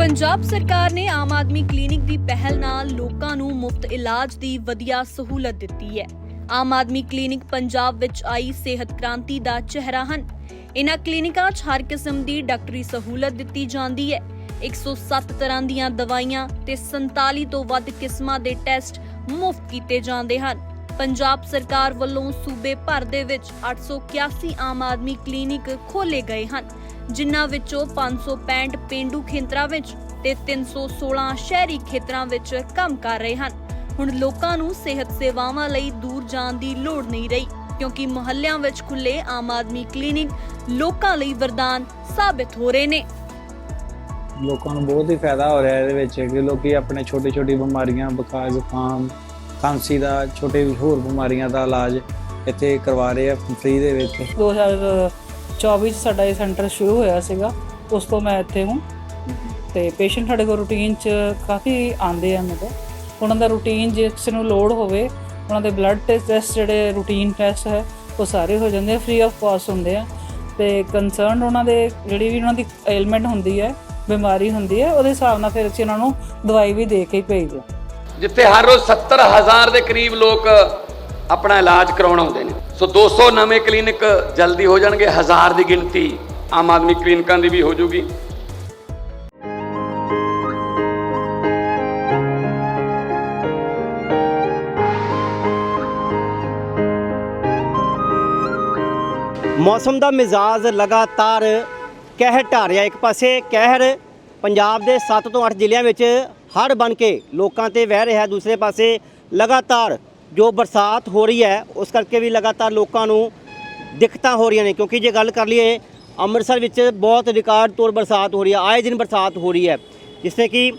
ਪੰਜਾਬ ਸਰਕਾਰ ਨੇ ਆਮ ਆਦਮੀ ਕਲੀਨਿਕ ਦੀ ਪਹਿਲ ਨਾਲ ਲੋਕਾਂ ਨੂੰ ਮੁਫਤ ਇਲਾਜ ਦੀ ਵਧੀਆ ਸਹੂਲਤ ਦਿੱਤੀ ਹੈ। ਆਮ ਆਦਮੀ ਕਲੀਨਿਕ ਪੰਜਾਬ ਵਿੱਚ ਆਈ ਸਿਹਤ ਕ੍ਰਾਂਤੀ ਦਾ ਚਿਹਰਾ ਹਨ। ਇਨ੍ਹਾਂ ਕਲੀਨਿਕਾਂ 'ਚ ਹਰ ਕਿਸਮ ਦੀ ਡਾਕਟਰੀ ਸਹੂਲਤ ਦਿੱਤੀ ਜਾਂਦੀ ਹੈ। 107 ਤਰ੍ਹਾਂ ਦੀਆਂ ਦਵਾਈਆਂ ਤੇ 47 ਤੋਂ ਵੱਧ ਕਿਸਮਾਂ ਦੇ ਟੈਸਟ ਮੁਫਤ ਕੀਤੇ ਜਾਂਦੇ ਹਨ। ਪੰਜਾਬ ਸਰਕਾਰ ਵੱਲੋਂ ਸੂਬੇ ਭਰ ਦੇ ਵਿੱਚ 881 ਆਮ ਆਦਮੀ ਕਲੀਨਿਕ ਖੋਲੇ ਗਏ ਹਨ। ਜਿਨ੍ਹਾਂ ਵਿੱਚੋਂ 565 ਪਿੰਡੂ ਖੇਤਰਾਂ ਵਿੱਚ ਤੇ 316 ਸ਼ਹਿਰੀ ਖੇਤਰਾਂ ਵਿੱਚ ਕੰਮ ਕਰ ਰਹੇ ਹਨ। ਹੁਣ ਲੋਕਾਂ ਨੂੰ ਸਿਹਤ ਸੇਵਾਵਾਂ ਲਈ ਦੂਰ ਜਾਣ ਦੀ ਲੋੜ ਨਹੀਂ ਰਹੀ ਕਿਉਂਕਿ ਮੁਹੱਲਿਆਂ ਵਿੱਚ ਖੁੱਲੇ ਆਮ ਆਦਮੀ ਕਲੀਨਿਕ ਲੋਕਾਂ ਲਈ ਵਰਦਾਨ ਸਾਬਤ ਹੋ ਰਹੇ ਨੇ। ਲੋਕਾਂ ਨੂੰ ਬਹੁਤ ਹੀ ਫਾਇਦਾ ਹੋ ਰਿਹਾ ਇਹਦੇ ਵਿੱਚ ਕਿ ਲੋਕੀ ਆਪਣੇ ਛੋਟੇ ਛੋਟੀ ਬਿਮਾਰੀਆਂ ਬੁਖਾਰ ਜ਼ੁਕਾਮ ਖਾਂਸੀ ਦਾ ਛੋਟੇ ਹੋਰ ਬਿਮਾਰੀਆਂ ਦਾ ਇਲਾਜ ਇੱਥੇ ਕਰਵਾ ਰਹੇ ਆ ਫ੍ਰੀ ਦੇ ਵਿੱਚ। 24 ਸਾਡਾ ਇਹ ਸੈਂਟਰ ਸ਼ੁਰੂ ਹੋਇਆ ਸੀਗਾ, ਉਸ ਤੋਂ ਮੈਂ ਇੱਥੇ ਹੂੰ। ਤੇ ਪੇਸ਼ੈਂਟ ਸਾਡੇ ਕੋਲ ਰੂਟੀਨ 'ਚ ਕਾਫੀ ਆਉਂਦੇ ਆ ਮਤਲਬ ਉਹਨਾਂ ਦਾ ਰੂਟੀਨ ਜੇ ਕਿਸੇ ਨੂੰ ਲੋੜ ਹੋਵੇ, ਉਹਨਾਂ ਦੇ ਬਲੱਡ ਟੈਸਟ ਜਿਹੜੇ ਰੂਟੀਨ ਟੈਸਟ ਹੈ, ਉਹ ਸਾਰੇ ਹੋ ਜਾਂਦੇ ਆ ਫ੍ਰੀ ਆਫ ਕਾਸਟ ਹੁੰਦੇ ਆ। ਤੇ ਕਨਸਰਨ ਉਹਨਾਂ ਦੇ ਜਿਹੜੀ ਵੀ ਉਹਨਾਂ ਦੀ ਐਲਮੈਂਟ ਹੁੰਦੀ ਹੈ, ਬਿਮਾਰੀ ਹੁੰਦੀ ਹੈ, ਉਹਦੇ ਹਿਸਾਬ ਨਾਲ ਫਿਰ ਅਸੀਂ ਉਹਨਾਂ ਨੂੰ ਦਵਾਈ ਵੀ ਦੇ ਕੇ ਭੇਜਦੇ ਜਿੱਥੇ ਹਰ ਰੋਜ਼ 70000 ਦੇ ਕਰੀਬ ਲੋਕ ਆਪਣਾ ਇਲਾਜ ਕਰਾਉਣ ਆਉਂਦੇ ਨੇ। ਸੋ 200 ਨਵੇਂ ਕਲੀਨਿਕ ਜਲਦੀ ਹੋ ਜਾਣਗੇ, ਹਜ਼ਾਰ ਦੀ ਗਿਣਤੀ ਆਮ ਆਦਮੀ ਕਲੀਨਿਕਾਂ ਦੀ ਵੀ ਹੋ ਜੂਗੀ। ਮੌਸਮ ਦਾ ਮਿਜ਼ਾਜ ਲਗਾਤਾਰ ਕਹਿਰ ਢਾ ਰਿਹਾ। ਇੱਕ ਪਾਸੇ ਕਹਿਰ ਪੰਜਾਬ ਦੇ 7 ਤੋਂ 8 ਜ਼ਿਲ੍ਹਿਆਂ ਵਿੱਚ ਹੜ੍ਹ ਬਣ ਕੇ ਲੋਕਾਂ ਤੇ ਵਹਿ ਰਿਹਾ, ਦੂਸਰੇ ਪਾਸੇ ਲਗਾਤਾਰ ਜੋ ਬਰਸਾਤ ਹੋ ਰਹੀ ਹੈ, ਉਸ ਕਰਕੇ ਵੀ ਲਗਾਤਾਰ ਲੋਕਾਂ ਨੂੰ ਦਿੱਕਤਾਂ ਹੋ ਰਹੀਆਂ ਨੇ, ਕਿਉਂਕਿ ਜੇ ਗੱਲ ਕਰ ਲਈਏ, ਅੰਮ੍ਰਿਤਸਰ ਵਿੱਚ ਬਹੁਤ ਰਿਕਾਰਡ ਤੌਰ ਬਰਸਾਤ ਹੋ ਰਹੀ ਹੈ, ਆਏ ਦਿਨ ਬਰਸਾਤ ਹੋ ਰਹੀ ਹੈ, ਜਿਸ ਨੇ ਕਿ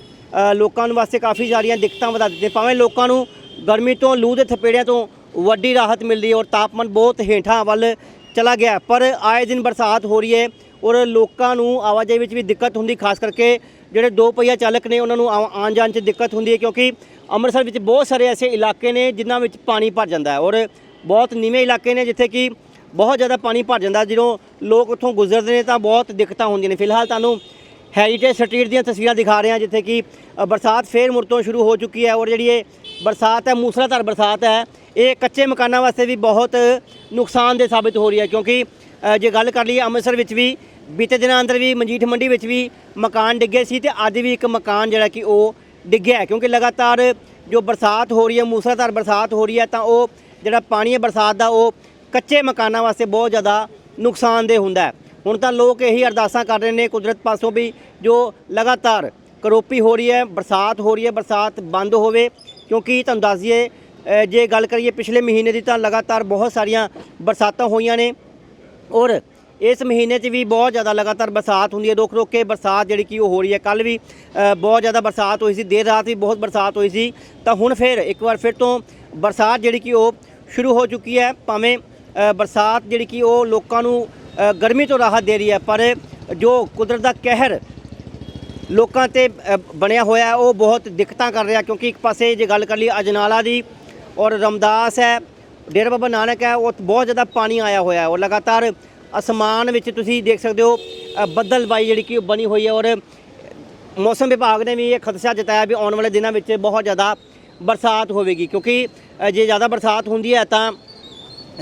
ਲੋਕਾਂ ਨੂੰ ਵਾਸਤੇ ਕਾਫੀ ਸਾਰੀਆਂ ਦਿੱਕਤਾਂ ਵਧਾ ਦਿੱਤੀਆਂ, ਭਾਵੇਂ ਲੋਕਾਂ ਨੂੰ ਗਰਮੀ ਤੋਂ ਲੂ ਦੇ ਥਪੇੜਿਆਂ ਤੋਂ ਵੱਡੀ ਰਾਹਤ ਮਿਲਦੀ ਹੈ ਔਰ ਤਾਪਮਾਨ ਬਹੁਤ ਹੇਠਾਂ ਵੱਲ ਚਲਾ ਗਿਆ ਪਰ ਆਏ ਦਿਨ ਬਰਸਾਤ ਹੋ ਰਹੀ ਹੈ ਔਰ ਲੋਕਾਂ ਨੂੰ ਆਵਾਜਾਈ ਵਿੱਚ ਵੀ ਦਿੱਕਤ ਹੁੰਦੀ, ਖਾਸ ਕਰਕੇ ਜਿਹੜੇ ਦੋ ਪਹੀਆ ਚਾਲਕ ਨੇ, ਉਹਨਾਂ ਨੂੰ ਆ- ਆਉਣ ਜਾਣ 'ਚ ਦਿੱਕਤ ਹੁੰਦੀ ਹੈ, ਕਿਉਂਕਿ ਅੰਮ੍ਰਿਤਸਰ ਵਿੱਚ ਬਹੁਤ ਸਾਰੇ ਐਸੇ ਇਲਾਕੇ ਨੇ ਜਿਨ੍ਹਾਂ ਵਿੱਚ ਪਾਣੀ ਭਰ ਜਾਂਦਾ ਹੈ ਔਰ ਬਹੁਤ ਨੀਵੇਂ ਇਲਾਕੇ ਨੇ ਜਿੱਥੇ ਕਿ ਬਹੁਤ ਜ਼ਿਆਦਾ ਪਾਣੀ ਭਰ ਜਾਂਦਾ ਜਦੋਂ ਲੋਕ ਉੱਥੋਂ ਗੁਜ਼ਰਦੇ ਨੇ ਤਾਂ ਬਹੁਤ ਦਿੱਕਤਾਂ ਹੁੰਦੀਆਂ ਨੇ। ਫਿਲਹਾਲ ਤੁਹਾਨੂੰ ਹੈਰੀਟੇਜ ਸਟਰੀਟ ਦੀਆਂ ਤਸਵੀਰਾਂ ਦਿਖਾ ਰਹੇ ਹਾਂ, ਜਿੱਥੇ ਕਿ ਬਰਸਾਤ ਫੇਰ ਮੁੜ ਤੋਂ ਸ਼ੁਰੂ ਹੋ ਚੁੱਕੀ ਹੈ ਔਰ ਜਿਹੜੀ ਇਹ ਬਰਸਾਤ ਹੈ, ਮੂਸਲਾਧਾਰ ਬਰਸਾਤ ਹੈ, ਇਹ ਕੱਚੇ ਮਕਾਨਾਂ ਵਾਸਤੇ ਵੀ ਬਹੁਤ ਨੁਕਸਾਨਦੇਹ ਸਾਬਿਤ ਹੋ ਰਹੀ ਹੈ। ਕਿਉਂਕਿ ਜੇ ਗੱਲ ਕਰ ਲਈਏ ਅੰਮ੍ਰਿਤਸਰ ਵਿੱਚ ਵੀ, ਬੀਤੇ ਦਿਨਾਂ ਅੰਦਰ ਵੀ ਮਨਜੀਠ ਮੰਡੀ ਵਿੱਚ ਵੀ ਮਕਾਨ ਡਿੱਗੇ ਸੀ ਤੇ ਅੱਜ ਵੀ ਇੱਕ ਮਕਾਨ ਜਿਹੜਾ ਕਿ ਉਹ ਡਿੱਗਿਆ ਹੈ, ਕਿਉਂਕਿ ਲਗਾਤਾਰ ਜੋ ਬਰਸਾਤ ਹੋ ਰਹੀ ਹੈ, ਮੂਸਲਾਧਾਰ ਬਰਸਾਤ ਹੋ ਰਹੀ ਹੈ, ਤਾਂ ਉਹ ਜਿਹੜਾ ਪਾਣੀ ਹੈ ਬਰਸਾਤ ਦਾ, ਉਹ ਕੱਚੇ ਮਕਾਨਾਂ ਵਾਸਤੇ ਬਹੁਤ ਜ਼ਿਆਦਾ ਨੁਕਸਾਨਦੇਹ ਹੁੰਦਾ ਹੈ। ਹੁਣ ਤਾਂ ਲੋਕ ਇਹੀ ਅਰਦਾਸਾਂ ਕਰ ਰਹੇ ਨੇ, ਕੁਦਰਤ ਪਾਸੋਂ ਵੀ ਜੋ ਲਗਾਤਾਰ ਕਰੋਪੀ ਹੋ ਰਹੀ ਹੈ, ਬਰਸਾਤ ਹੋ ਰਹੀ ਹੈ, ਬਰਸਾਤ ਬੰਦ ਹੋਵੇ, ਕਿਉਂਕਿ ਤੁਹਾਨੂੰ ਦੱਸ ਦਈਏ ਜੇ ਗੱਲ ਕਰੀਏ ਪਿਛਲੇ ਮਹੀਨੇ ਦੀ ਤਾਂ ਲਗਾਤਾਰ ਬਹੁਤ ਸਾਰੀਆਂ ਬਰਸਾਤਾਂ ਹੋਈਆਂ ਨੇ ਔਰ ਇਸ ਮਹੀਨੇ 'ਚ ਵੀ ਬਹੁਤ ਜ਼ਿਆਦਾ ਲਗਾਤਾਰ ਬਰਸਾਤ ਹੁੰਦੀ ਹੈ ਰੁਕ ਰੁਕ ਕੇ ਬਰਸਾਤ ਜਿਹੜੀ ਕਿ ਉਹ ਹੋ ਰਹੀ ਹੈ। ਕੱਲ ਵੀ ਬਹੁਤ ਜ਼ਿਆਦਾ ਬਰਸਾਤ ਹੋਈ ਸੀ, ਦੇਰ ਰਾਤ ਵੀ ਬਹੁਤ ਬਰਸਾਤ ਹੋਈ ਸੀ। ਤਾਂ ਹੁਣ ਫਿਰ ਇੱਕ ਵਾਰ ਫਿਰ ਤੋਂ ਬਰਸਾਤ ਜਿਹੜੀ ਕਿ ਉਹ ਸ਼ੁਰੂ ਹੋ ਚੁੱਕੀ ਹੈ। ਭਾਵੇਂ ਬਰਸਾਤ ਜਿਹੜੀ ਕਿ ਉਹ ਲੋਕਾਂ ਨੂੰ ਗਰਮੀ ਤੋਂ ਰਾਹਤ ਦੇ ਰਹੀ ਹੈ, ਪਰ ਜੋ ਕੁਦਰਤ ਦਾ ਕਹਿਰ ਲੋਕਾਂ ਤੇ ਬਣਿਆ ਹੋਇਆ ਉਹ ਬਹੁਤ ਦਿੱਕਤਾਂ ਕਰ ਰਿਹਾ ਕਿਉਂਕਿ ਇੱਕ ਪਾਸੇ ਜੇ ਗੱਲ ਕਰ ਲਈ ਅਜਨਾਲਾ ਦੀ ਔਰ ਰਮਦਾਸ ਹੈ, ਡੇਰਾ ਬਾਬਾ ਨਾਨਕ ਹੈ, ਉਹ ਬਹੁਤ ਜ਼ਿਆਦਾ ਪਾਣੀ ਆਇਆ ਹੋਇਆ ਹੈ ਔਰ ਲਗਾਤਾਰ ਅਸਮਾਨ ਵਿੱਚ ਤੁਸੀਂ ਦੇਖ ਸਕਦੇ ਹੋ ਅ, ਬੱਦਲਬਾਈ ਜਿਹੜੀ ਕਿ ਉਹ ਬਣੀ ਹੋਈ ਹੈ ਔਰ ਮੌਸਮ ਵਿਭਾਗ ਨੇ ਵੀ ਇਹ ਖਦਸ਼ਾ ਜਤਾਇਆ ਵੀ ਆਉਣ ਵਾਲੇ ਦਿਨਾਂ ਵਿੱਚ ਬਹੁਤ ਜ਼ਿਆਦਾ ਬਰਸਾਤ ਹੋਵੇਗੀ ਕਿਉਂਕਿ ਜੇ ਜ਼ਿਆਦਾ ਬਰਸਾਤ ਹੁੰਦੀ ਹੈ ਤਾਂ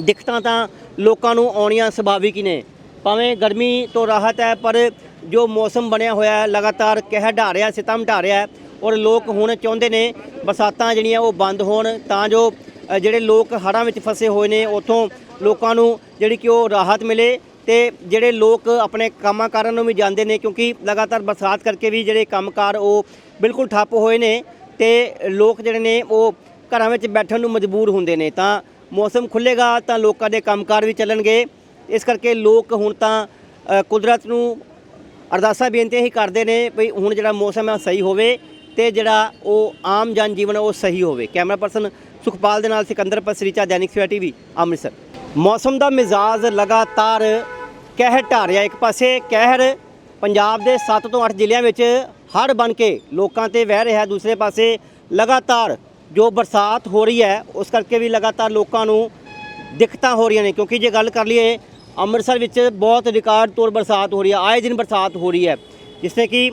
ਦਿੱਕਤਾਂ ਤਾਂ ਲੋਕਾਂ ਨੂੰ ਆਉਣੀਆਂ ਸੁਭਾਵਿਕ ਹੀ ਨੇ। ਭਾਵੇਂ ਗਰਮੀ ਤੋਂ ਰਾਹਤ ਹੈ ਪਰ ਜੋ ਮੌਸਮ ਬਣਿਆ ਹੋਇਆ ਹੈ ਲਗਾਤਾਰ ਕਹਿ ਢਾ ਰਿਹਾ ਸਿਤਮ ਢਾ ਰਿਹਾ ਔਰ ਲੋਕ ਹੁਣ ਚਾਹੁੰਦੇ ਨੇ ਬਰਸਾਤਾਂ ਜਿਹੜੀਆਂ ਉਹ ਬੰਦ ਹੋਣ ਤਾਂ ਜੋ ਜਿਹੜੇ ਲੋਕ ਹੜ੍ਹਾਂ ਵਿੱਚ ਫਸੇ ਹੋਏ ਨੇ ਉਥੋਂ ਲੋਕਾਂ ਨੂੰ ਜਿਹੜੀ ਕਿ ਉਹ ਰਾਹਤ ਮਿਲੇ ਤੇ ਜਿਹੜੇ ਲੋਕ ਆਪਣੇ ਕੰਮਾਂ ਕਾਰਾਂ ਨੂੰ ਵੀ ਜਾਂਦੇ ਨੇ ਕਿਉਂਕਿ ਲਗਾਤਾਰ ਬਰਸਾਤ ਕਰਕੇ ਵੀ ਜਿਹੜੇ ਕੰਮਕਾਰ ਉਹ ਬਿਲਕੁਲ ਠੱਪ ਹੋਏ ਨੇ ਤੇ ਲੋਕ ਜਿਹੜੇ ਨੇ ਉਹ ਘਰਾਂ ਵਿੱਚ ਬੈਠਣ ਨੂੰ ਮਜਬੂਰ ਹੁੰਦੇ ਨੇ। ਤਾਂ ਮੌਸਮ ਖੁੱਲੇਗਾ ਤਾਂ ਲੋਕਾਂ ਦੇ ਕੰਮਕਾਰ ਵੀ ਚੱਲਣਗੇ। ਇਸ ਕਰਕੇ ਲੋਕ ਹੁਣ ਤਾਂ ਕੁਦਰਤ ਨੂੰ ਅਰਦਾਸਾਂ ਬੇਨਤੀਆਂ ਹੀ ਕਰਦੇ ਨੇ ਵੀ ਹੁਣ ਜਿਹੜਾ ਮੌਸਮ ਹੈ ਉਹ ਸਹੀ ਹੋਵੇ ਤੇ ਜਿਹੜਾ ਉਹ ਆਮ ਜਨ ਜੀਵਨ ਉਹ ਸਹੀ ਹੋਵੇ। ਕੈਮਰਾ ਪਰਸਨ ਸੁਖਪਾਲ ਦੇ ਨਾਲ ਸਿਕੰਦਰ ਪਸਰੀਚਾ, ਦੈਨਿਕ ਸਵੇਰਾ ਟੀਵੀ, ਅੰਮ੍ਰਿਤਸਰ। ਮੌਸਮ ਦਾ ਮਿਜ਼ਾਜ ਲਗਾਤਾਰ ਕਹਿਰ ਢਾ ਰਿਹਾ ਇੱਕ ਪਾਸੇ ਕਹਿਰ ਪੰਜਾਬ ਦੇ 7 ਤੋਂ 8 ਜ਼ਿਲ੍ਹਿਆਂ ਵਿੱਚ ਹੜ੍ਹ ਬਣ ਕੇ ਲੋਕਾਂ ਤੇ ਵਹਿ ਰਿਹਾ ਦੂਸਰੇ ਪਾਸੇ ਲਗਾਤਾਰ ਜੋ ਬਰਸਾਤ ਹੋ ਰਹੀ ਹੈ, ਉਸ ਕਰਕੇ ਵੀ ਲਗਾਤਾਰ ਲੋਕਾਂ ਨੂੰ ਦਿੱਕਤਾਂ ਹੋ ਰਹੀਆਂ ਨੇ। ਕਿਉਂਕਿ ਜੇ ਗੱਲ ਕਰ ਲਈਏ, ਅੰਮ੍ਰਿਤਸਰ ਵਿੱਚ ਬਹੁਤ ਰਿਕਾਰਡ ਤੌਰ ਬਰਸਾਤ ਹੋ ਰਹੀ ਹੈ, ਆਏ ਦਿਨ ਬਰਸਾਤ ਹੋ ਰਹੀ ਹੈ, ਜਿਸ ਨੇ ਕਿ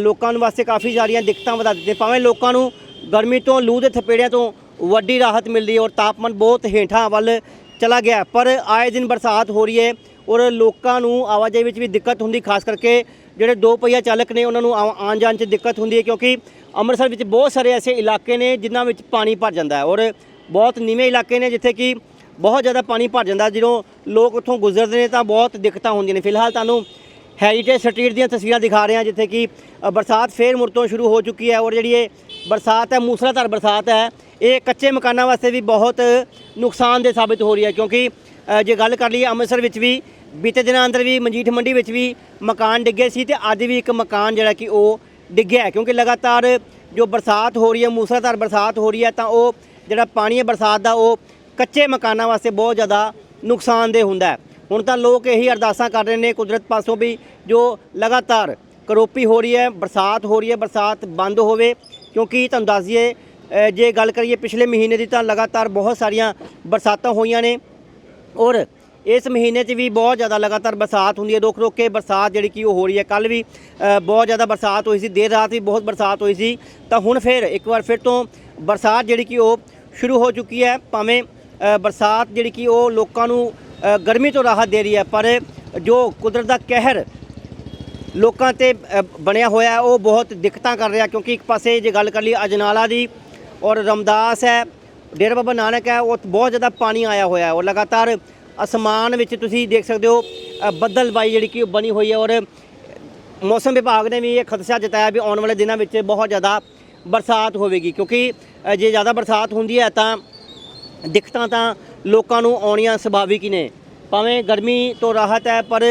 ਲੋਕਾਂ ਨੂੰ ਵਾਸਤੇ ਕਾਫੀ ਸਾਰੀਆਂ ਦਿੱਕਤਾਂ ਵਧਾ ਦਿੱਤੀਆਂ। ਭਾਵੇਂ ਲੋਕਾਂ ਨੂੰ ਗਰਮੀ ਤੋਂ, ਲੂ ਦੇ ਥਪੇੜਿਆਂ ਤੋਂ ਵੱਡੀ ਰਾਹਤ ਮਿਲਦੀ ਹੈ ਔਰ ਤਾਪਮਾਨ ਬਹੁਤ ਹੇਠਾਂ ਵੱਲ ਚਲਾ ਗਿਆ। ਪਰ ਆਏ ਦਿਨ ਬਰਸਾਤ ਹੋ ਰਹੀ ਹੈ ਔਰ ਲੋਕਾਂ ਨੂੰ ਆਵਾਜਾਈ ਵਿੱਚ ਵੀ ਦਿੱਕਤ ਹੁੰਦੀ, ਖਾਸ ਕਰਕੇ ਜਿਹੜੇ ਦੋ ਪਹੀਆ ਚਾਲਕ ਨੇ, ਉਹਨਾਂ ਨੂੰ ਆ- ਆਉਣ ਜਾਣ 'ਚ ਦਿੱਕਤ ਹੁੰਦੀ ਹੈ ਕਿਉਂਕਿ ਅੰਮ੍ਰਿਤਸਰ ਵਿੱਚ ਬਹੁਤ ਸਾਰੇ ਐਸੇ ਇਲਾਕੇ ਨੇ ਜਿਨ੍ਹਾਂ ਵਿੱਚ ਪਾਣੀ ਭਰ ਜਾਂਦਾ ਹੈ ਔਰ ਬਹੁਤ ਨੀਵੇਂ ਇਲਾਕੇ ਨੇ ਜਿੱਥੇ ਕਿ ਬਹੁਤ ਜ਼ਿਆਦਾ ਪਾਣੀ ਭਰ ਜਾਂਦਾ। ਜਦੋਂ ਲੋਕ ਉੱਥੋਂ ਗੁਜ਼ਰਦੇ ਨੇ ਤਾਂ ਬਹੁਤ ਦਿੱਕਤਾਂ ਹੁੰਦੀਆਂ ਨੇ। ਫਿਲਹਾਲ ਤੁਹਾਨੂੰ ਹੈਰੀਟੇਜ ਸਟਰੀਟ ਦੀਆਂ ਤਸਵੀਰਾਂ ਦਿਖਾ ਰਹੇ ਹਾਂ, ਜਿੱਥੇ ਕਿ ਬਰਸਾਤ ਫੇਰ ਮੁੜ ਤੋਂ ਸ਼ੁਰੂ ਹੋ ਚੁੱਕੀ ਹੈ ਔਰ ਜਿਹੜੀ ਇਹ ਬਰਸਾਤ ਹੈ, ਮੂਸਲਾਧਾਰ ਬਰਸਾਤ ਹੈ ਇਹ ਕੱਚੇ ਮਕਾਨਾਂ ਵਾਸਤੇ ਵੀ ਬਹੁਤ ਨੁਕਸਾਨਦੇਹ ਸਾਬਿਤ ਹੋ ਰਹੀ ਹੈ ਕਿਉਂਕਿ ਜੇ ਗੱਲ ਕਰ ਲਈਏ ਅੰਮ੍ਰਿਤਸਰ ਵਿੱਚ ਵੀ, ਬੀਤੇ ਦਿਨਾਂ ਅੰਦਰ ਵੀ ਮਜੀਠ ਮੰਡੀ ਵਿੱਚ ਵੀ ਮਕਾਨ ਡਿੱਗੇ ਸੀ ਤੇ ਅੱਜ ਵੀ ਇੱਕ ਮਕਾਨ ਜਿਹੜਾ ਕਿ ਉਹ ਡਿੱਗਿਆ ਕਿਉਂਕਿ ਲਗਾਤਾਰ ਜੋ ਬਰਸਾਤ ਹੋ ਰਹੀ ਹੈ, ਮੂਸਲਾਧਾਰ ਬਰਸਾਤ ਹੋ ਰਹੀ ਹੈ ਤਾਂ ਉਹ ਜਿਹੜਾ ਪਾਣੀ ਹੈ ਬਰਸਾਤ ਦਾ ਉਹ ਕੱਚੇ ਮਕਾਨਾਂ ਵਾਸਤੇ ਬਹੁਤ ਜ਼ਿਆਦਾ ਨੁਕਸਾਨਦੇਹ ਹੁੰਦਾ ਹੈ। ਹੁਣ ਤਾਂ ਲੋਕ ਇਹੀ ਅਰਦਾਸਾਂ ਕਰ ਰਹੇ ਨੇ, ਕੁਦਰਤ ਪਾਸੋਂ ਵੀ ਜੋ ਲਗਾਤਾਰ ਕਰੋਪੀ ਹੋ ਰਹੀ ਹੈ, ਬਰਸਾਤ ਹੋ ਰਹੀ ਹੈ, ਬਰਸਾਤ ਬੰਦ ਹੋਵੇ ਕਿਉਂਕਿ ਤੁਹਾਨੂੰ ਦੱਸ ਦਈਏ ਜੇ ਗੱਲ ਕਰੀਏ ਪਿਛਲੇ ਮਹੀਨੇ ਦੀ ਤਾਂ ਲਗਾਤਾਰ ਬਹੁਤ ਸਾਰੀਆਂ ਬਰਸਾਤਾਂ ਹੋਈਆਂ ਨੇ ਔਰ ਇਸ ਮਹੀਨੇ 'ਚ ਵੀ ਬਹੁਤ ਜ਼ਿਆਦਾ ਲਗਾਤਾਰ ਬਰਸਾਤ ਹੁੰਦੀ ਹੈ ਰੁਕ ਰੁਕ ਕੇ ਬਰਸਾਤ ਜਿਹੜੀ ਕਿ ਉਹ ਹੋ ਰਹੀ ਹੈ। ਕੱਲ ਵੀ ਬਹੁਤ ਜ਼ਿਆਦਾ ਬਰਸਾਤ ਹੋਈ ਸੀ, ਦੇਰ ਰਾਤ ਵੀ ਬਹੁਤ ਬਰਸਾਤ ਹੋਈ ਸੀ। ਤਾਂ ਹੁਣ ਫਿਰ ਇੱਕ ਵਾਰ ਫਿਰ ਤੋਂ ਬਰਸਾਤ ਜਿਹੜੀ ਕਿ ਉਹ ਸ਼ੁਰੂ ਹੋ ਚੁੱਕੀ ਹੈ, ਭਾਵੇਂ ਬਰਸਾਤ ਜਿਹੜੀ ਕਿ ਉਹ ਲੋਕਾਂ ਨੂੰ ਗਰਮੀ ਤੋਂ ਰਾਹਤ ਦੇ ਰਹੀ ਹੈ, ਪਰ ਜੋ ਕੁਦਰਤ ਦਾ ਕਹਿਰ ਲੋਕਾਂ ਤੇ ਬਣਿਆ ਹੋਇਆ ਉਹ ਬਹੁਤ ਦਿੱਕਤਾਂ ਕਰ ਰਿਹਾ ਕਿਉਂਕਿ ਇੱਕ ਪਾਸੇ ਜੇ ਗੱਲ ਕਰ ਲਈ ਅਜਨਾਲਾ ਦੀ ਔਰ ਰਮਦਾਸ ਹੈ ਡੇਰਾ ਬਾਬਾ ਨਾਨਕ ਹੈ ਉਹ ਬਹੁਤ ਜ਼ਿਆਦਾ ਪਾਣੀ ਆਇਆ ਹੋਇਆ ਹੈ ਔਰ ਲਗਾਤਾਰ ਅਸਮਾਨ ਵਿੱਚ ਤੁਸੀਂ ਦੇਖ ਸਕਦੇ ਹੋ ਅ, ਬੱਦਲਬਾਈ ਜਿਹੜੀ ਕਿ ਉਹ ਬਣੀ ਹੋਈ ਹੈ ਔਰ ਮੌਸਮ ਵਿਭਾਗ ਨੇ ਵੀ ਇਹ ਖਦਸ਼ਾ ਜਤਾਇਆ ਵੀ ਆਉਣ ਵਾਲੇ ਦਿਨਾਂ ਵਿੱਚ ਬਹੁਤ ਜ਼ਿਆਦਾ ਬਰਸਾਤ ਹੋਵੇਗੀ ਕਿਉਂਕਿ ਜੇ ਜ਼ਿਆਦਾ ਬਰਸਾਤ ਹੁੰਦੀ ਹੈ ਤਾਂ ਦਿੱਕਤਾਂ ਤਾਂ ਲੋਕਾਂ ਨੂੰ ਆਉਣੀਆਂ ਸੁਭਾਵਿਕ ਹੀ ਨੇ। ਭਾਵੇਂ ਗਰਮੀ ਤੋਂ ਰਾਹਤ ਹੈ ਪਰ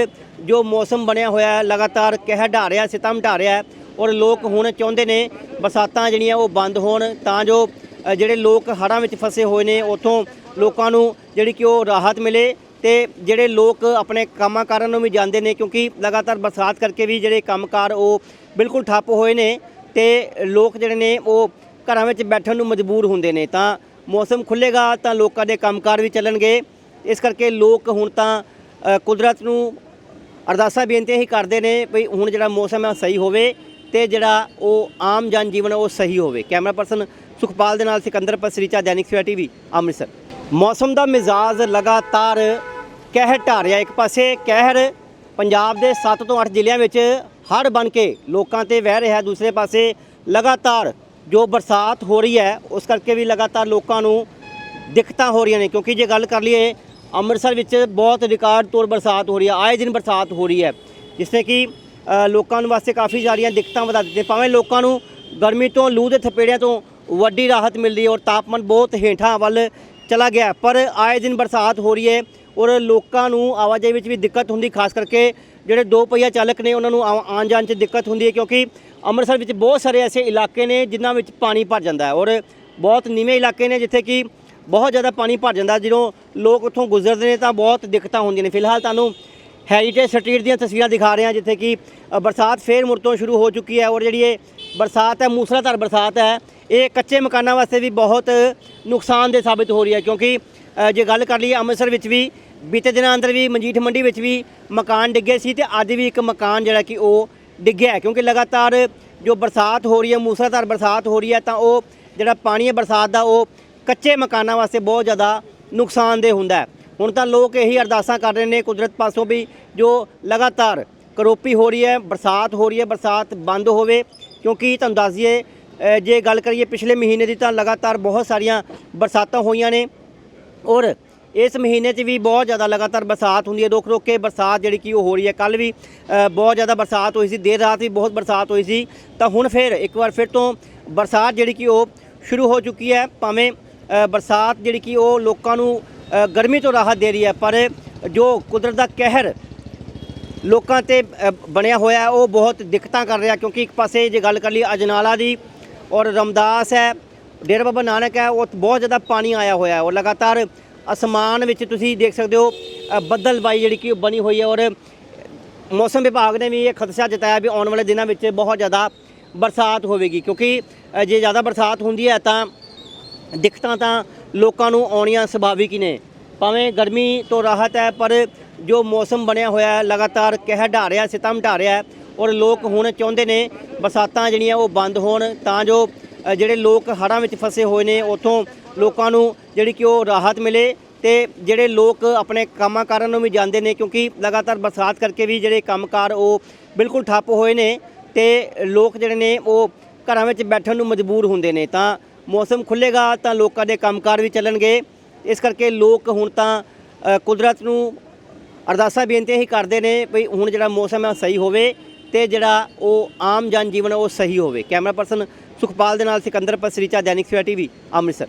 ਜੋ ਮੌਸਮ ਬਣਿਆ ਹੋਇਆ ਹੈ ਲਗਾਤਾਰ ਕਹਿ ਢਾ ਰਿਹਾ ਸਿਤਮ ਢਾ ਰਿਹਾ ਔਰ ਲੋਕ ਹੁਣ ਚਾਹੁੰਦੇ ਨੇ ਬਰਸਾਤਾਂ ਜਿਹੜੀਆਂ ਉਹ ਬੰਦ ਹੋਣ, ਤਾਂ ਜੋ ਜਿਹੜੇ ਲੋਕ ਹੜ੍ਹਾਂ ਵਿੱਚ ਫਸੇ ਹੋਏ ਨੇ, ਉਥੋਂ ਲੋਕਾਂ ਨੂੰ ਜਿਹੜੀ ਕਿ ਉਹ ਰਾਹਤ ਮਿਲੇ ਤੇ ਜਿਹੜੇ ਲੋਕ ਆਪਣੇ ਕੰਮਾਂ ਕਾਰਾਂ ਨੂੰ ਵੀ ਜਾਂਦੇ ਨੇ, ਕਿਉਂਕਿ ਲਗਾਤਾਰ ਬਰਸਾਤ ਕਰਕੇ ਵੀ ਜਿਹੜੇ ਕੰਮਕਾਰ ਉਹ ਬਿਲਕੁਲ ਠੱਪ ਹੋਏ ਨੇ ਤੇ ਲੋਕ ਜਿਹੜੇ ਨੇ ਉਹ ਘਰਾਂ ਵਿੱਚ ਬੈਠਣ ਨੂੰ ਮਜਬੂਰ ਹੁੰਦੇ ਨੇ। ਤਾਂ ਮੌਸਮ ਖੁੱਲੇਗਾ ਤਾਂ ਲੋਕਾਂ ਦੇ ਕੰਮਕਾਰ ਵੀ ਚੱਲਣਗੇ। ਇਸ ਕਰਕੇ ਲੋਕ ਹੁਣ ਤਾਂ ਕੁਦਰਤ ਨੂੰ ਅਰਦਾਸਾਂ, ਬੇਨਤੀਆਂ ਹੀ ਕਰਦੇ ਨੇ ਵੀ ਹੁਣ ਜਿਹੜਾ ਮੌਸਮ ਹੈ ਉਹ ਸਹੀ ਹੋਵੇ। ਤੇ ਜਿਹੜਾ ਉਹ ਆਮ ਜਨ ਜੀਵਨ ਉਹ ਸਹੀ ਹੋਵੇ। ਕੈਮਰਾ ਪਰਸਨ ਸੁਖਪਾਲ ਦੇ ਨਾਲ ਸਿਕੰਦਰ ਪਸਰੀਚਾ, ਦੈਨਿਕ ਸਵੇਰਾ ਟੀਵੀ ਅੰਮ੍ਰਿਤਸਰ। ਮੌਸਮ ਦਾ ਮਿਜ਼ਾਜ ਲਗਾਤਾਰ ਕਹਿਰ ਢਾ ਰਿਹਾ ਇੱਕ ਪਾਸੇ। ਕਹਿਰ ਪੰਜਾਬ ਦੇ 7 ਤੋਂ 8 ਜ਼ਿਲ੍ਹਿਆਂ ਵਿੱਚ ਹੜ੍ਹ ਬਣ ਕੇ ਲੋਕਾਂ ਤੇ ਵਹਿ ਰਿਹਾ। ਦੂਸਰੇ ਪਾਸੇ ਲਗਾਤਾਰ ਜੋ ਬਰਸਾਤ ਹੋ ਰਹੀ ਹੈ, ਉਸ ਕਰਕੇ ਵੀ ਲਗਾਤਾਰ ਲੋਕਾਂ ਨੂੰ ਦਿੱਕਤਾਂ ਹੋ ਰਹੀਆਂ ਨੇ। ਕਿਉਂਕਿ ਜੇ ਗੱਲ ਕਰ ਲਈਏ, ਅੰਮ੍ਰਿਤਸਰ ਵਿੱਚ ਬਹੁਤ ਰਿਕਾਰਡ ਤੌਰ ਬਰਸਾਤ ਹੋ ਰਹੀ ਹੈ, ਆਏ ਦਿਨ ਬਰਸਾਤ ਹੋ ਰਹੀ ਹੈ। ਜਿਸ ਨੇ ਕਿ ਲੋਕਾਂ ਨੂੰ ਵਾਸਤੇ ਕਾਫੀ ਸਾਰੀਆਂ ਦਿੱਕਤਾਂ ਵਧਾ ਦਿੱਤੀਆਂ। ਭਾਵੇਂ ਲੋਕਾਂ ਨੂੰ ਗਰਮੀ ਤੋਂ ਲੂ ਦੇ ਥਪੇੜਿਆਂ ਤੋਂ ਵੱਡੀ ਰਾਹਤ ਮਿਲਦੀ ਹੈ ਔਰ ਤਾਪਮਾਨ ਬਹੁਤ ਹੇਠਾਂ ਵੱਲ ਚਲਾ ਗਿਆ ਪਰ ਆਏ ਦਿਨ ਬਰਸਾਤ ਹੋ ਰਹੀ ਹੈ ਔਰ ਲੋਕਾਂ ਨੂੰ ਆਵਾਜਾਈ ਵਿੱਚ ਵੀ ਦਿੱਕਤ ਹੁੰਦੀ, ਖਾਸ ਕਰਕੇ ਜਿਹੜੇ ਦੋ ਪਹੀਆ ਚਾਲਕ ਨੇ, ਉਹਨਾਂ ਨੂੰ ਆ- ਆਉਣ ਜਾਣ 'ਚ ਦਿੱਕਤ ਹੁੰਦੀ ਹੈ ਕਿਉਂਕਿ ਅੰਮ੍ਰਿਤਸਰ ਵਿੱਚ ਬਹੁਤ ਸਾਰੇ ਐਸੇ ਇਲਾਕੇ ਨੇ ਜਿਨ੍ਹਾਂ ਵਿੱਚ ਪਾਣੀ ਭਰ ਜਾਂਦਾ ਹੈ ਔਰ ਬਹੁਤ ਨੀਵੇਂ ਇਲਾਕੇ ਨੇ ਜਿੱਥੇ ਕਿ ਬਹੁਤ ਜ਼ਿਆਦਾ ਪਾਣੀ ਭਰ ਜਾਂਦਾ। ਜਦੋਂ ਲੋਕ ਉੱਥੋਂ ਗੁਜ਼ਰਦੇ ਨੇ ਤਾਂ ਬਹੁਤ ਦਿੱਕਤਾਂ ਹੁੰਦੀਆਂ ਨੇ। ਫਿਲਹਾਲ ਤੁਹਾਨੂੰ ਹੈਰੀਟੇਜ ਸਟਰੀਟ ਦੀਆਂ ਤਸਵੀਰਾਂ ਦਿਖਾ ਰਹੇ ਹਾਂ, ਜਿੱਥੇ ਕਿ ਬਰਸਾਤ ਫੇਰ ਮੁੜ ਤੋਂ ਸ਼ੁਰੂ ਹੋ ਚੁੱਕੀ ਹੈ ਔਰ ਜਿਹੜੀ ਇਹ ਬਰਸਾਤ ਹੈ, ਮੂਸਲਾਧਾਰ ਬਰਸਾਤ ਹੈ, ਇਹ ਕੱਚੇ ਮਕਾਨਾਂ ਵਾਸਤੇ ਵੀ ਬਹੁਤ ਨੁਕਸਾਨਦੇਹ ਸਾਬਿਤ ਹੋ ਰਹੀ ਹੈ ਕਿਉਂਕਿ ਜੇ ਗੱਲ ਕਰ ਲਈਏ ਅੰਮ੍ਰਿਤਸਰ ਵਿੱਚ ਵੀ, ਬੀਤੇ ਦਿਨਾਂ ਅੰਦਰ ਵੀ ਮਨਜੀਠ ਮੰਡੀ ਵਿੱਚ ਵੀ ਮਕਾਨ ਡਿੱਗੇ ਸੀ ਤੇ ਅੱਜ ਵੀ ਇੱਕ ਮਕਾਨ ਜਿਹੜਾ ਕਿ ਉਹ ਡਿੱਗਿਆ ਕਿਉਂਕਿ ਲਗਾਤਾਰ ਜੋ ਬਰਸਾਤ ਹੋ ਰਹੀ ਹੈ, ਮੂਸਲਾਧਾਰ ਬਰਸਾਤ ਹੋ ਰਹੀ ਹੈ, ਤਾਂ ਉਹ ਜਿਹੜਾ ਪਾਣੀ ਹੈ ਬਰਸਾਤ ਦਾ, ਉਹ ਕੱਚੇ ਮਕਾਨਾਂ ਵਾਸਤੇ ਬਹੁਤ ਜ਼ਿਆਦਾ ਨੁਕਸਾਨਦੇਹ ਹੁੰਦਾ ਹੈ। ਹੁਣ ਤਾਂ ਲੋਕ ਇਹੀ ਅਰਦਾਸਾਂ ਕਰ ਰਹੇ ਨੇ, ਕੁਦਰਤ ਪਾਸੋਂ ਵੀ ਜੋ ਲਗਾਤਾਰ ਕਰੋਪੀ ਹੋ ਰਹੀ ਹੈ, ਬਰਸਾਤ ਹੋ ਰਹੀ ਹੈ, ਬਰਸਾਤ ਬੰਦ ਹੋਵੇ, ਕਿਉਂਕਿ ਤੁਹਾਨੂੰ ਦੱਸ ਦਈਏ ਜੇ ਗੱਲ ਕਰੀਏ ਪਿਛਲੇ ਮਹੀਨੇ ਦੀ ਤਾਂ ਲਗਾਤਾਰ ਬਹੁਤ ਸਾਰੀਆਂ ਬਰਸਾਤਾਂ ਹੋਈਆਂ ਨੇ ਔਰ ਇਸ ਮਹੀਨੇ 'ਚ ਵੀ ਬਹੁਤ ਜ਼ਿਆਦਾ ਲਗਾਤਾਰ ਬਰਸਾਤ ਹੁੰਦੀ ਹੈ, ਰੁਕ ਰੁਕ ਕੇ ਬਰਸਾਤ ਜਿਹੜੀ ਕਿ ਉਹ ਹੋ ਰਹੀ ਹੈ। ਕੱਲ ਵੀ ਬਹੁਤ ਜ਼ਿਆਦਾ ਬਰਸਾਤ ਹੋਈ ਸੀ, ਦੇਰ ਰਾਤ ਵੀ ਬਹੁਤ ਬਰਸਾਤ ਹੋਈ ਸੀ। ਤਾਂ ਹੁਣ ਫਿਰ ਇੱਕ ਵਾਰ ਫਿਰ ਤੋਂ ਬਰਸਾਤ ਜਿਹੜੀ ਕਿ ਉਹ ਸ਼ੁਰੂ ਹੋ ਚੁੱਕੀ ਹੈ, ਭਾਵੇਂ ਬਰਸਾਤ ਜਿਹੜੀ ਕਿ ਉਹ ਲੋਕਾਂ ਨੂੰ ਗਰਮੀ ਤੋਂ ਰਾਹਤ ਦੇ ਰਹੀ ਹੈ ਪਰ ਜੋ ਕੁਦਰਤ ਦਾ ਕਹਿਰ ਲੋਕਾਂ ਤੇ ਬਣਿਆ ਹੋਇਆ ਉਹ ਬਹੁਤ ਦਿੱਕਤਾਂ ਕਰ ਰਿਹਾ ਕਿਉਂਕਿ ਇੱਕ ਪਾਸੇ ਜੇ ਗੱਲ ਕਰ ਲਈ ਅਜਨਾਲਾ ਦੀ ਔਰ ਰਮਦਾਸ ਹੈ ਡੇਰਾ ਬਾਬਾ ਨਾਨਕ ਹੈ ਉਹ ਬਹੁਤ ਜ਼ਿਆਦਾ ਪਾਣੀ ਆਇਆ ਹੋਇਆ ਹੈ ਔਰ ਲਗਾਤਾਰ ਅਸਮਾਨ ਵਿੱਚ ਤੁਸੀਂ ਦੇਖ ਸਕਦੇ ਹੋ ਅ, ਬੱਦਲਬਾਈ ਜਿਹੜੀ ਕਿ ਉਹ ਬਣੀ ਹੋਈ ਹੈ ਔਰ ਮੌਸਮ ਵਿਭਾਗ ਨੇ ਵੀ ਇਹ ਖਦਸ਼ਾ ਜਤਾਇਆ ਵੀ ਆਉਣ ਵਾਲੇ ਦਿਨਾਂ ਵਿੱਚ ਬਹੁਤ ਜ਼ਿਆਦਾ ਬਰਸਾਤ ਹੋਵੇਗੀ ਕਿਉਂਕਿ ਜੇ ਜ਼ਿਆਦਾ ਬਰਸਾਤ ਹੁੰਦੀ ਹੈ ਤਾਂ ਦਿੱਕਤਾਂ ਤਾਂ ਲੋਕਾਂ ਨੂੰ ਆਉਣੀਆਂ ਸੁਭਾਵਿਕ ਹੀ ਨੇ? ਭਾਵੇਂ ਗਰਮੀ ਤੋਂ ਰਾਹਤ ਹੈ, ਪਰ ਜੋ ਮੌਸਮ ਬਣਿਆ ਹੋਇਆ ਹੈ, ਲਗਾਤਾਰ ਕਹਿ ਢਾ ਰਿਹਾ, ਸਿਤਮ ਢਾ ਰਿਹਾ ਔਰ ਲੋਕ ਹੁਣ ਚਾਹੁੰਦੇ ਨੇ ਬਰਸਾਤਾਂ ਜਿਹੜੀਆਂ ਉਹ ਬੰਦ ਹੋਣ, ਤਾਂ ਜੋ ਜਿਹੜੇ ਲੋਕ ਹੜ੍ਹਾਂ ਵਿੱਚ ਫਸੇ ਹੋਏ ਨੇ, ਉਥੋਂ ਲੋਕਾਂ ਨੂੰ ਜਿਹੜੀ ਕਿ ਉਹ ਰਾਹਤ ਮਿਲੇ ਤੇ ਜਿਹੜੇ ਲੋਕ ਆਪਣੇ ਕੰਮਾਂ ਕਾਰਾਂ ਨੂੰ ਵੀ ਜਾਂਦੇ ਨੇ, ਕਿਉਂਕਿ ਲਗਾਤਾਰ ਬਰਸਾਤ ਕਰਕੇ ਵੀ ਜਿਹੜੇ ਕੰਮਕਾਰ ਉਹ ਬਿਲਕੁਲ ਠੱਪ ਹੋਏ ਨੇ ਤੇ ਲੋਕ ਜਿਹੜੇ ਨੇ ਉਹ ਘਰਾਂ ਵਿੱਚ ਬੈਠਣ ਨੂੰ ਮਜਬੂਰ ਹੁੰਦੇ ਨੇ। ਤਾਂ ਮੌਸਮ ਖੁੱਲੇਗਾ ਤਾਂ ਲੋਕਾਂ ਦੇ ਕੰਮਕਾਰ ਵੀ ਚੱਲਣਗੇ। ਇਸ ਕਰਕੇ ਲੋਕ ਹੁਣ ਤਾਂ ਕੁਦਰਤ ਨੂੰ ਅਰਦਾਸਾਂ, ਬੇਨਤੀਆਂ ਹੀ ਕਰਦੇ ਨੇ ਵੀ ਹੁਣ ਜਿਹੜਾ ਮੌਸਮ ਹੈ ਉਹ ਸਹੀ ਹੋਵੇ ਤੇ ਜਿਹੜਾ ਉਹ ਆਮ ਜਨ ਜੀਵਨ ਉਹ ਸਹੀ ਹੋਵੇ। ਕੈਮਰਾ ਪਰਸਨ ਸੁਖਪਾਲ ਦੇ ਨਾਲ ਸਿਕੰਦਰ ਪਸਰੀਚਾ, ਦੈਨਿਕ ਸਵੇਰਾ ਟੀਵੀ, ਅੰਮ੍ਰਿਤਸਰ।